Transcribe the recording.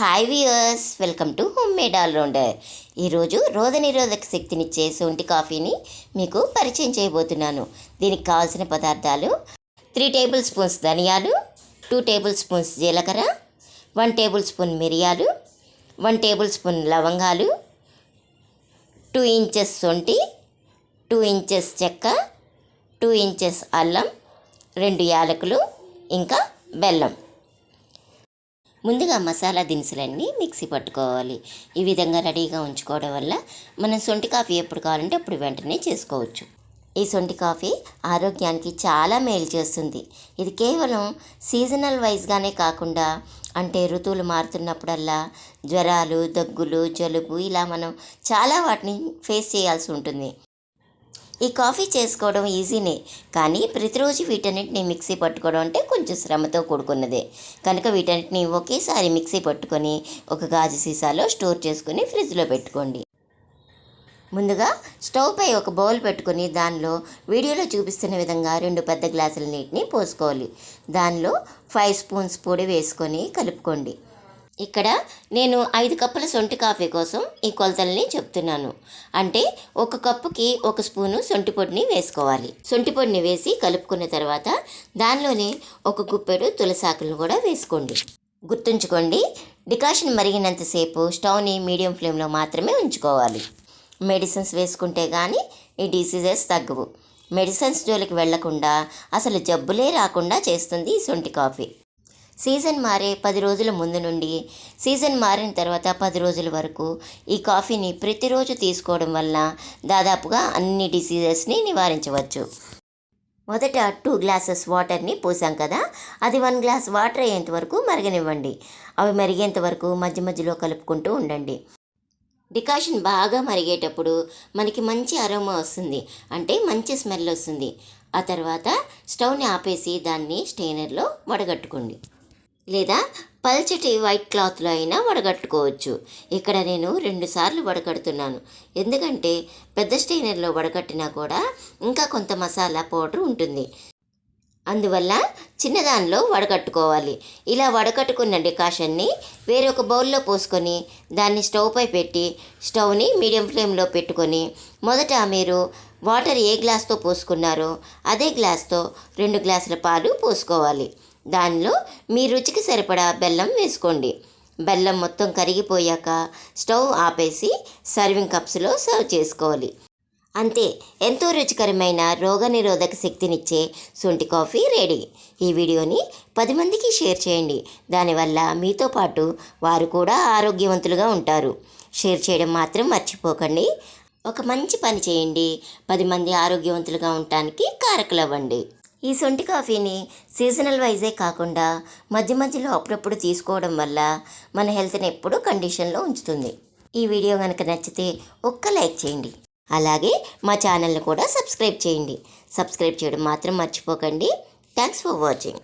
Hi viewers welcome to home made all rounder ఈరోజు రోగ నిరోధక శక్తినిచ్చే సొంటి కాఫీని మీకు పరిచయం చేయబోతున్నాను. దీనికి కావాల్సిన పదార్థాలు త్రీ టేబుల్ స్పూన్స్ ధనియాలు టూ టేబుల్ స్పూన్స్ జీలకర్ర వన్ టేబుల్ స్పూన్ మిరియాలు వన్ టేబుల్ స్పూన్ లవంగాలు టూ ఇంచెస్ సొంటి టూ ఇంచెస్ చెక్క టూ ఇంచెస్ అల్లం రెండు యాలకులు ఇంకా బెల్లం. ముందుగా మసాలా దినుసులన్నీ మిక్సీ పట్టుకోవాలి. ఈ విధంగా రెడీగా ఉంచుకోవడం వల్ల మనం సొంటి కాఫీ ఎప్పుడు కావాలంటే అప్పుడు వెంటనే చేసుకోవచ్చు. ఈ సొంటి కాఫీ ఆరోగ్యానికి చాలా మేలు చేస్తుంది. ఇది కేవలం సీజనల్ వైజ్గానే కాకుండా అంటే ఋతువులు మారుతున్నప్పుడల్లా జ్వరాలు దగ్గులు జలుబు ఇలా మనం చాలా వాటిని ఫేస్ చేయాల్సి ఉంటుంది. ఈ కాఫీ చేసుకోవడం ఈజీనే కానీ ప్రతిరోజు వీటన్నిటిని మిక్సీ పట్టుకోవడం అంటే కొంచెం శ్రమతో కూడుకున్నదే. కనుక వీటన్నిటిని ఒకేసారి మిక్సీ పట్టుకొని ఒక గాజు సీసాలో స్టోర్ చేసుకుని ఫ్రిడ్జ్లో పెట్టుకోండి. ముందుగా స్టవ్ పై ఒక బౌల్ పెట్టుకొని దానిలో వీడియోలో చూపిస్తున్న విధంగా రెండు పెద్ద గ్లాసుల నీటిని పోసుకోవాలి. దానిలో ఫైవ్ స్పూన్స్ పొడి వేసుకొని కలుపుకోండి. ఇక్కడ నేను ఐదు కప్పుల సొంటి కాఫీ కోసం ఈ కొలతల్ని చెప్తున్నాను. అంటే ఒక కప్పుకి ఒక స్పూను సొంటి పొడిని వేసుకోవాలి. సొంటి పొడిని వేసి కలుపుకున్న తర్వాత దానిలోనే ఒక గుప్పెడు తులసాకులను కూడా వేసుకోండి. గుర్తుంచుకోండి డికాషన్ మరిగినంతసేపు స్టవ్ని మీడియం ఫ్లేమ్లో మాత్రమే ఉంచుకోవాలి. మెడిసిన్స్ వేసుకుంటే కానీ ఈ డిసీజెస్ తగ్గవు. మెడిసిన్స్ జోలికి వెళ్ళకుండా అసలు జబ్బులే రాకుండా చేస్తుంది ఈ సొంటి కాఫీ. సీజన్ మారే పది రోజుల ముందు నుండి సీజన్ మారిన తర్వాత పది రోజుల వరకు ఈ కాఫీని ప్రతిరోజు తీసుకోవడం వల్ల దాదాపుగా అన్ని డిసీజెస్ని నివారించవచ్చు. మొదట టూ గ్లాసెస్ వాటర్ని పోసాం కదా అది వన్ గ్లాస్ వాటర్ అయ్యేంత వరకు మరగనివ్వండి. అవి మరిగేంత వరకు మధ్య మధ్యలో కలుపుకుంటూ ఉండండి. డికాషన్ బాగా మరిగేటప్పుడు మనకి మంచి అరోమా వస్తుంది అంటే మంచి స్మెల్ వస్తుంది. ఆ తర్వాత స్టవ్ని ఆపేసి దాన్ని స్టెయినర్లో వడగట్టుకోండి. లేదా పల్చటి వైట్ క్లాత్లో అయినా వడగట్టుకోవచ్చు. ఇక్కడ నేను రెండుసార్లు వడగడుతున్నాను. ఎందుకంటే పెద్ద స్టెయినర్లో వడగట్టినా కూడా ఇంకా కొంత మసాలా పౌడర్ ఉంటుంది. అందువల్ల చిన్నదానిలో వడకట్టుకోవాలి ఇలా వడకట్టుకున్న డికాషన్ని వేరొక బౌల్లో పోసుకొని దాన్ని స్టవ్పై పెట్టి స్టవ్ని మీడియం ఫ్లేమ్లో పెట్టుకొని మొదట మీరు వాటర్ ఏ గ్లాస్తో పోసుకున్నారో అదే గ్లాస్తో రెండు గ్లాసుల పాలు పోసుకోవాలి. దానిలో మీ రుచికి సరిపడా బెల్లం వేసుకోండి. బెల్లం మొత్తం కరిగిపోయాక స్టవ్ ఆపేసి సర్వింగ్ కప్స్లో సర్వ్ చేసుకోవాలి. అంతే ఎంతో రుచికరమైన రోగనిరోధక శక్తినిచ్చే శొంఠి కాఫీ రెడీ. ఈ వీడియోని పది మందికి షేర్ చేయండి. దానివల్ల మీతో పాటు వారు కూడా ఆరోగ్యవంతులుగా ఉంటారు. షేర్ చేయడం మాత్రం మర్చిపోకండి. ఒక మంచి పని చేయండి. పది మంది ఆరోగ్యవంతులుగా ఉండటానికి కారకులవ్వండి. ఈ సొంటి కాఫీని సీజనల్ వైజే కాకుండా మధ్య మధ్యలో అప్పుడప్పుడు తీసుకోవడం వల్ల మన హెల్త్ని ఎప్పుడూ కండిషన్లో ఉంచుతుంది. ఈ వీడియో కనుక నచ్చితే ఒక్క లైక్ చేయండి. అలాగే మా ఛానల్ని కూడా సబ్స్క్రైబ్ చేయండి. సబ్స్క్రైబ్ చేయడం మాత్రం మర్చిపోకండి. Thanks for watching.